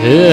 yeah.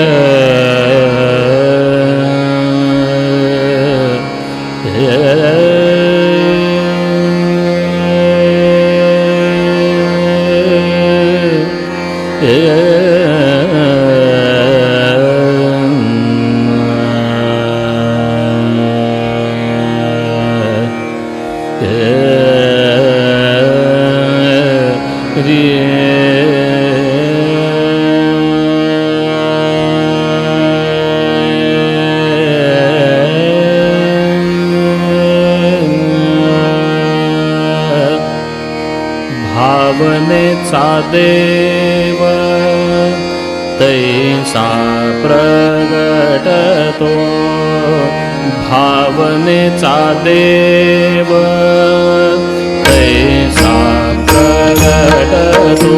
तैसा देव तैसा प्रगटतो। भावनेचा देव तैसा प्रगटतो।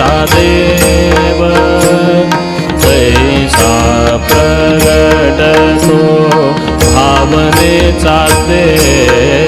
सा देव जैसा प्रगट तो भावनेचा देव.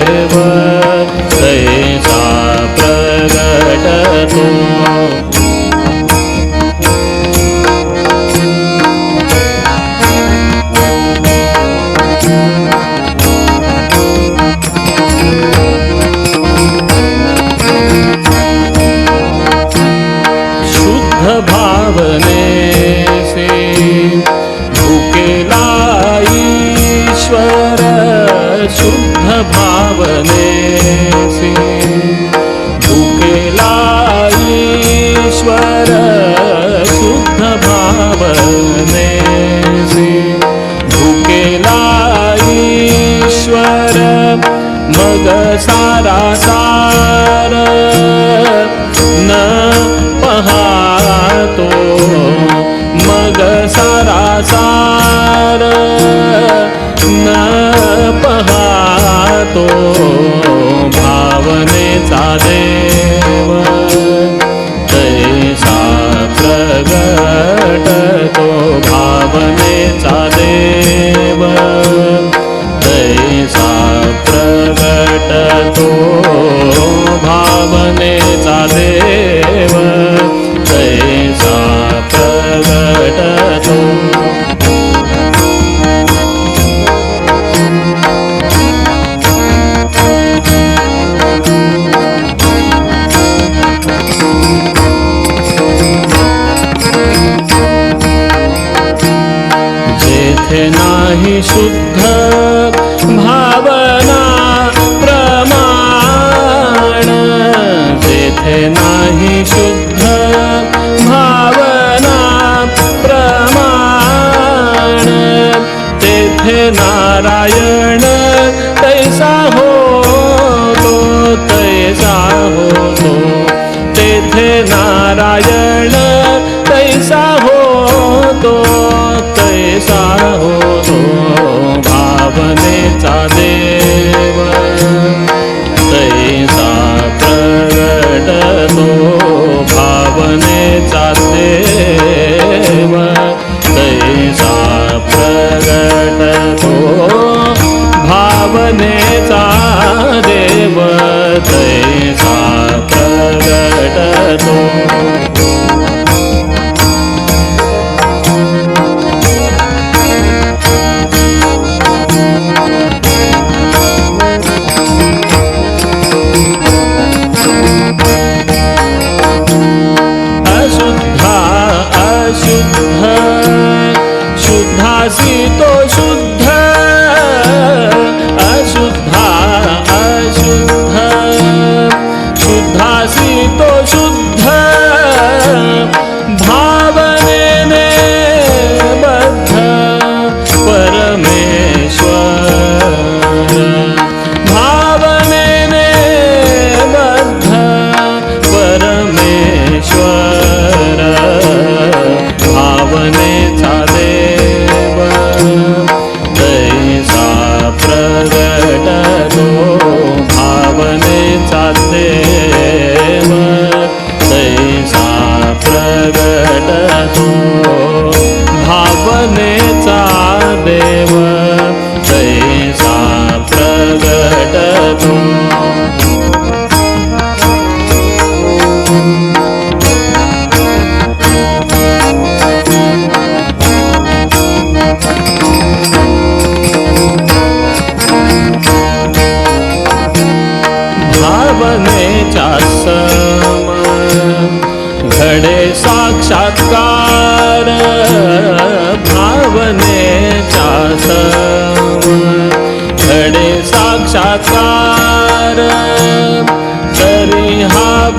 Yeah. શુદ્ધાસી તો શુદ્ધ देव जैसा प्रगट तू भावनेच्या सम घडे साक्षात ሻጻረ በሪሃብ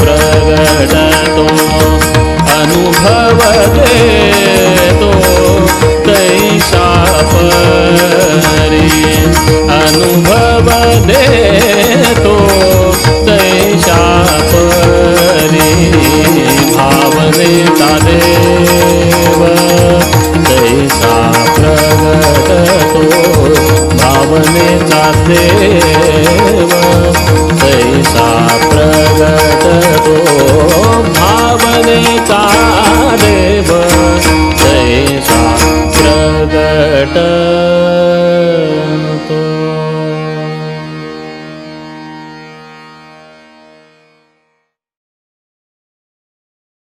प्रगटतो अनुभव देतो तैसा परी अनुभव देतो.